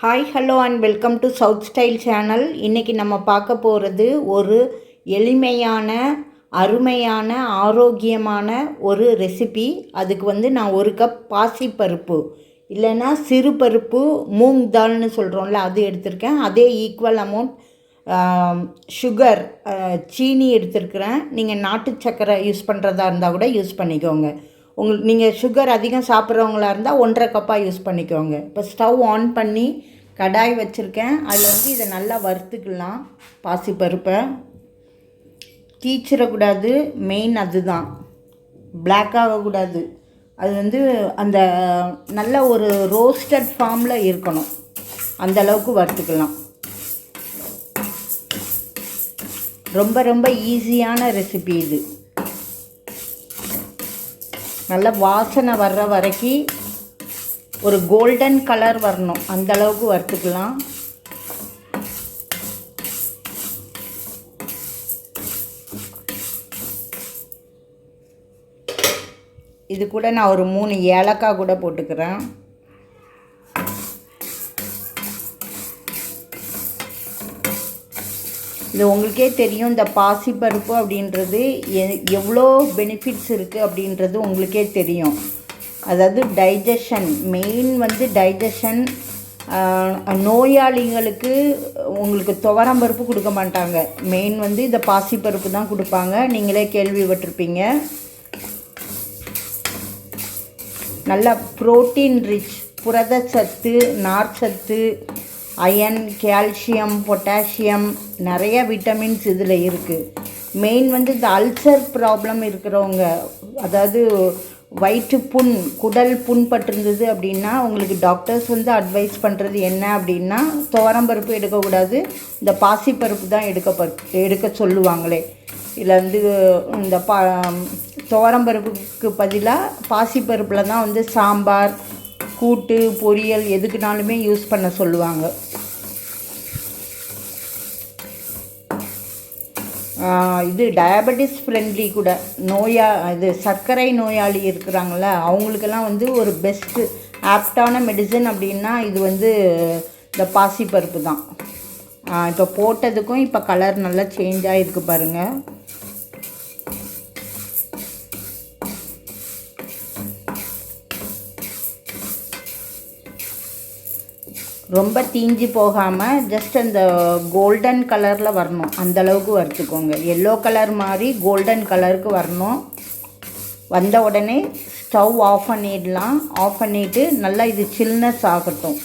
Hi hello and welcome to south style channel இன்றைக்கி நம்ம பார்க்க போகிறது ஒரு எளிமையான அருமையான ஆரோக்கியமான ஒரு ரெசிபி அதுக்கு வந்து நான் ஒரு கப் பாசிப்பருப்பு இல்லைன்னா சிறு பருப்பு மூங் தால்னு சொல்கிறோம்ல அது எடுத்திருக்கேன். அதே ஈக்குவல் அமௌண்ட் சுகர் சீனி எடுத்திருக்கிறேன். நீங்கள் நாட்டு சக்கரை யூஸ் பண்ணுறதா இருந்தால் கூட யூஸ் பண்ணிக்கோங்க. உங்களுக்கு நீங்கள் சுகர் அதிகம் சாப்பிட்றவங்களா இருந்தால் ஒன்றரை கப்பாக யூஸ் பண்ணிக்கோங்க. இப்போ ஸ்டவ் ஆன் பண்ணி கடாய் வச்சுருக்கேன். அதில் வந்து இதை நல்லா வறுத்துக்கலாம். பாசிப்பருப்பை தீச்சிடக்கூடாது. மெயின் அதுதான். பிளாக் ஆகக்கூடாது. அது வந்து அந்த நல்ல ஒரு ரோஸ்டட் ஃபார்மில் இருக்கணும். அந்த அளவுக்கு வறுத்துக்கலாம். ரொம்ப ரொம்ப ஈஸியான ரெசிபி இது. நல்ல வாசனை வர்ற வரைக்கும் ஒரு கோல்டன் கலர் வரணும். அந்த அளவுக்கு வறுத்துக்கலாம். இது கூட நான் ஒரு மூணு ஏலக்காய் கூட போட்டுக்கிறேன். இது உங்களுக்கே தெரியும் இந்த பாசிப்பருப்பு அப்படின்றது எ எவ்வளோ பெனிஃபிட்ஸ் இருக்குது அப்படின்றது உங்களுக்கே தெரியும். அதாவது டைஜஷன் மெயின் வந்து டைஜஷன் நோயாளிகளுக்கு உங்களுக்கு துவரம் பருப்பு கொடுக்க மாட்டாங்க. மெயின் வந்து இந்த பாசிப்பருப்பு தான் கொடுப்பாங்க. நீங்களே கேள்விப்பட்டிருப்பீங்க நல்லா ப்ரோட்டீன் ரிச் புரத சத்து நார்ச்சத்து அயன் கால்சியம் பொட்டாசியம் நிறைய விட்டமின்ஸ் இதில் இருக்குது மெயின் வந்து இந்த அல்சர் ப்ராப்ளம் இருக்கிறவங்க அதாவது வயிற்று புண் குடல் புண் பட்டிருந்தது அப்படின்னா உங்களுக்கு டாக்டர்ஸ் வந்து அட்வைஸ் பண்ணுறது என்ன அப்படின்னா துவரம்பருப்பு எடுக்கக்கூடாது. இந்த பாசிப்பருப்பு தான் எடுக்க பருப்பு எடுக்க சொல்லுவாங்களே. இதில் வந்து இந்த பா துவரம்பருப்புக்கு பதிலாக பாசிப்பருப்பில் தான் வந்து சாம்பார் கூட்டு பொரியல் எதுக்குனாலுமே யூஸ் பண்ண சொல்லுவாங்க. இது டயபெட்டிஸ் ஃப்ரெண்ட்லி கூட. நோயா இது சர்க்கரை நோயாளி இருக்கிறாங்கள அவங்களுக்கெல்லாம் வந்து ஒரு பெஸ்ட்டு ஆப்டான மெடிசன் அப்படின்னா இது வந்து இந்த பாசிப்பருப்பு தான். இப்போ போட்டதுக்கும் இப்போ கலர் நல்லா சேஞ்ச் ஆகிருக்கு பாருங்கள் ரொம்ப தீஞ்சு போகாமல் ஜஸ்ட் அந்த கோல்டன் கலரில் வரணும். அந்தளவுக்கு வறுத்துக்கோங்க. எல்லோ கலர் மாதிரி கோல்டன் கலருக்கு வரணும். வந்த உடனே ஸ்டவ் ஆஃப் பண்ணிடலாம். ஆஃப் பண்ணிவிட்டு நல்லா இது சில்னஸ் ஆகட்டும்.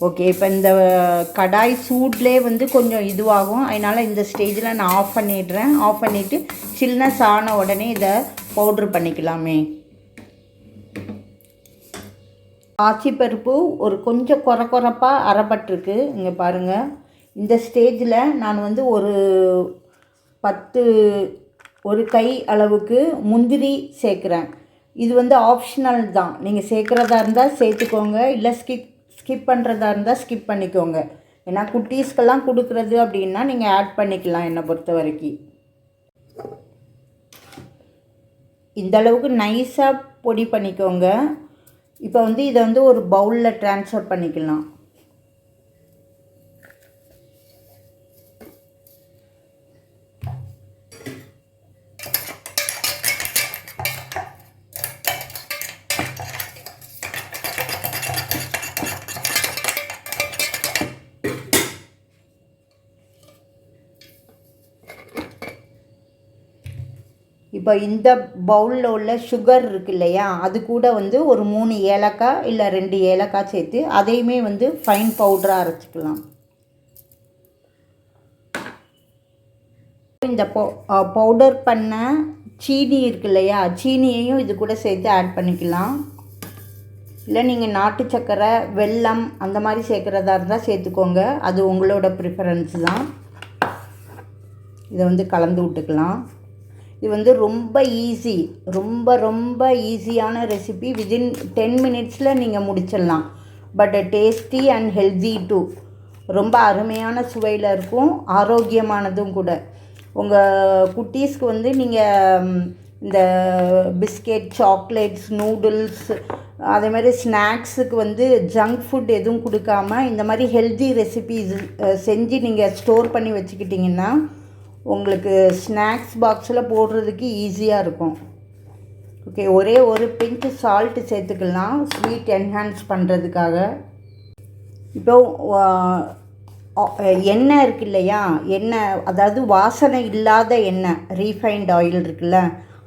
ஓகே இப்போ இந்த கடாய் சூட்லேயே வந்து கொஞ்சம் இதுவாகும். அதனால் இந்த ஸ்டேஜில் நான் ஆஃப் பண்ணிடுறேன். ஆஃப் பண்ணிவிட்டு சில்னஸ் ஆன உடனே இதை பவுட்ரு பண்ணிக்கலாமே. பாசிப்பருப்பு ஒரு கொஞ்சம் குறை குறைப்பாக அரைப்பட்டிருக்கு. இங்கே பாருங்கள் இந்த ஸ்டேஜில் நான் வந்து ஒரு பத்து ஒரு கை அளவுக்கு முந்திரி சேர்க்குறேன். இது வந்து ஆப்ஷனல் தான். நீங்கள் சேர்க்குறதா இருந்தால் சேர்த்துக்கோங்க. இல்லை ஸ்கிப் ஸ்கிப் பண்ணுறதா இருந்தால் ஸ்கிப் பண்ணிக்கோங்க. ஏன்னா குட்டீஸ்க்கெல்லாம் கொடுக்குறது அப்படின்னா நீங்கள் ஆட் பண்ணிக்கலாம் என்னை பொறுத்த வரைக்கும். இந்த அளவுக்கு நைஸாக பொடி பண்ணிக்கோங்க. இப்போ வந்து இதை வந்து ஒரு பவுலில் ட்ரான்ஸ்ஃபர் பண்ணிக்கலாம். இப்போ இந்த பவுலில் உள்ள சுகர் இருக்கு இல்லையா அது கூட வந்து ஒரு மூணு ஏலக்காய் இல்லை ரெண்டு ஏலக்காய் சேர்த்து அதையுமே வந்து ஃபைன் பவுடராக அரைச்சிக்கலாம். இந்த பவுடர் பண்ண சீனி இருக்கு இல்லையா சீனியையும் இது கூட சேர்த்து ஆட் பண்ணிக்கலாம். இல்லை நீங்கள் நாட்டு சக்கரை வெல்லம் அந்த மாதிரி சேர்க்குறதா இருந்தால் சேர்த்துக்கோங்க அது உங்களோட ப்ரிஃபரன்ஸ் தான். இதை வந்து கலந்து விட்டுக்கலாம். இது வந்து ரொம்ப ஈஸி ரொம்ப ரொம்ப ஈஸியான ரெசிபி விதின் டென் மினிட்ஸில் நீங்கள் முடிச்சிடலாம். But tasty and healthy too ரொம்ப அருமையான சுவையில் இருக்கும் ஆரோக்கியமானதும் கூட. உங்கள் குட்டீஸ்க்கு வந்து நீங்கள் இந்த பிஸ்கெட் சாக்லேட்ஸ் நூடுல்ஸ் அதே மாதிரி ஸ்நாக்ஸுக்கு வந்து ஜங்க் ஃபுட் எதுவும் கொடுக்காம இந்த மாதிரி ஹெல்தி ரெசிபிஸ் செஞ்சு நீங்கள் ஸ்டோர் பண்ணி வச்சுக்கிட்டிங்கன்னா உங்களுக்கு ஸ்நாக்ஸ் பாக்ஸில் போடுறதுக்கு ஈஸியாக இருக்கும். ஓகே ஒரே ஒரு பிஞ்சு சால்ட்டு சேர்த்துக்கலாம் ஸ்வீட் என்ஹான்ஸ் பண்ணுறதுக்காக இப்போ எண்ணெய் இருக்கு இல்லையா? எண்ணெய் அதாவது வாசனை இல்லாத எண்ணெய் ரீஃபைண்ட் ஆயில் இருக்குல்ல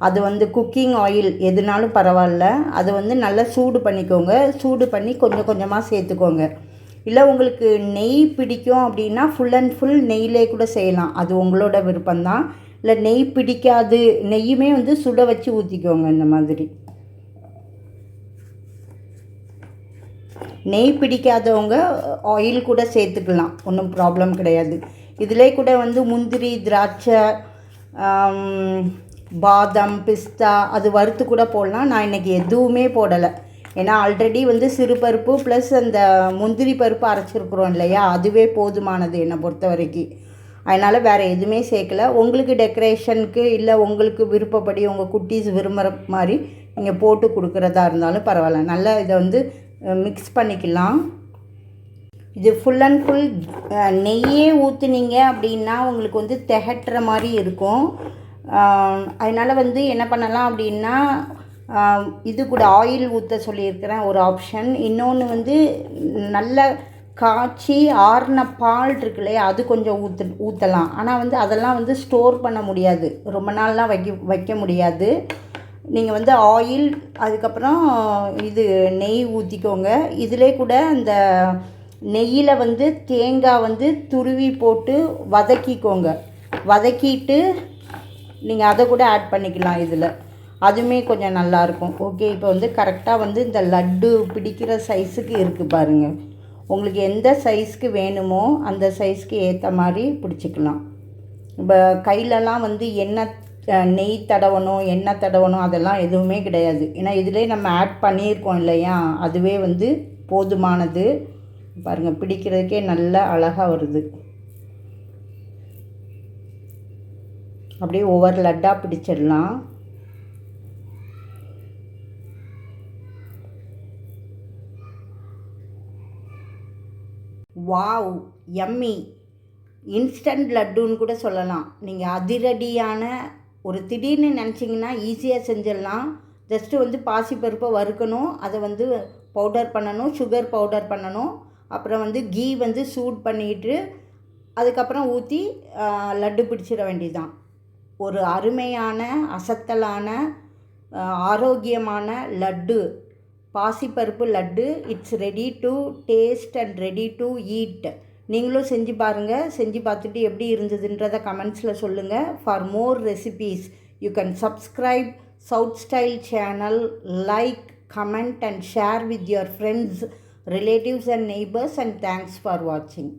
அது வந்து குக்கிங் ஆயில் எதுனாலும் பரவாயில்ல. அது வந்து நல்லா சூடு பண்ணிக்கோங்க. சூடு பண்ணி கொஞ்சம் கொஞ்சமாக சேர்த்துக்கோங்க. இல்லை உங்களுக்கு நெய் பிடிக்கும் அப்படின்னா ஃபுல் அண்ட் ஃபுல் நெய்யிலே கூட செய்யலாம். அது உங்களோட விருப்பம்தான். இல்லை நெய் பிடிக்காது நெய்யுமே வந்து சுட வச்சு ஊற்றிக்கோங்க இந்த மாதிரி. நெய் பிடிக்காதவங்க ஆயில் கூட சேர்த்துக்கலாம். ஒன்றும் ப்ராப்ளம் கிடையாது. இதிலே கூட வந்து முந்திரி திராட்சை பாதம் பாதாம் பிஸ்தா அது வறுத்து கூட போடலாம். நான் இன்றைக்கி எதுவுமே போடலை. ஏன்னா ஆல்ரெடி வந்து சிறுபருப்பு ப்ளஸ் அந்த முந்திரி பருப்பு அரைச்சிருக்குறோம் இல்லையா? அதுவே போதுமானது என்னை பொறுத்த வரைக்கும். அதனால் வேறு எதுவுமே சேர்க்கல. உங்களுக்கு டெக்கரேஷனுக்கு இல்லை உங்களுக்கு விருப்பப்படி உங்கள் குட்டீஸ் விரும்புகிற மாதிரி நீங்கள் போட்டு கொடுக்குறதா இருந்தாலும் பரவாயில்ல. நல்லா இதை வந்து மிக்ஸ் பண்ணிக்கலாம். இது ஃபுல் அண்ட் ஃபுல் நெய்யே ஊற்றுனீங்க அப்படின்னா உங்களுக்கு வந்து திகட்டுற மாதிரி இருக்கும். அதனால் வந்து என்ன பண்ணலாம் அப்படின்னா இது கூட ஆயில் ஊற்ற சொல்லியிருக்கிறேன் ஒரு ஆப்ஷன் இன்னொன்று வந்து நல்ல காய்ச்சி ஆறின பால் இருக்கு இல்லையா அது கொஞ்சம் ஊற்று ஊற்றலாம் ஆனால் வந்து அதெல்லாம் வந்து ஸ்டோர் பண்ண முடியாது. ரொம்ப நாள்லாம் வைக்க வைக்க முடியாது. நீங்கள் வந்து ஆயில் அதுக்கப்புறம் இது நெய் ஊற்றிக்கோங்க இதிலே கூட இந்த நெய்யில் வந்து தேங்காய் வந்து துருவி போட்டு வதக்கிக்கோங்க. வதக்கிட்டு நீங்கள் அதை கூட ஆட் பண்ணிக்கலாம் இதில். அதுவுமே கொஞ்சம் நல்லாயிருக்கும். ஓகே இப்போ வந்து கரெக்டாக வந்து இந்த லட்டு பிடிக்கிற சைஸுக்கு இருக்குது பாருங்கள் உங்களுக்கு எந்த சைஸ்க்கு வேணுமோ அந்த சைஸ்க்கு ஏற்ற மாதிரி பிடிச்சிக்கலாம். இப்போ கையிலலாம் வந்து எண்ணெய் நெய் தடவணும் எண்ணெய் தடவணும் அதெல்லாம் எதுவுமே கிடையாது. ஏன்னா இதிலே நம்ம ஆட் பண்ணியிருக்கோம் இல்லையா? அதுவே வந்து போதுமானது. பாருங்கள் பிடிக்கிறதுக்கே நல்ல அழகாக வருது. அப்படியே ஒவ்வொரு லட்டாக பிடிச்சிடலாம். Wow Emmy. இன்ஸ்டன்ட் லட்டுன்னு கூட சொல்லலாம். நீங்கள் அதிரடியான ஒரு திடீர்னு நினச்சிங்கன்னா ஈஸியாக செஞ்சிடலாம். ஜஸ்ட்டு வந்து பாசிப்பருப்பை வறுக்கணும். அதை வந்து பவுடர் பண்ணணும். சுகர் பவுடர் பண்ணணும். அப்புறம் வந்து கீ வந்து சூட் பண்ணிட்டு அதுக்கப்புறம் ஊற்றி லட்டு பிடிச்சிட வேண்டியதுதான். ஒரு அருமையான அசத்தலான ஆரோக்கியமான லட்டு. பாசிப்பருப்பு laddu it's ready to taste and ready to eat நீங்களும் செஞ்சு பாருங்கள் செஞ்சு பார்த்துட்டு எப்படி இருந்ததுன்றதை கமெண்ட்ஸில் சொல்லுங்கள் for more recipes you can subscribe south style channel like comment and share with your friends relatives and neighbours and thanks for வாட்சிங்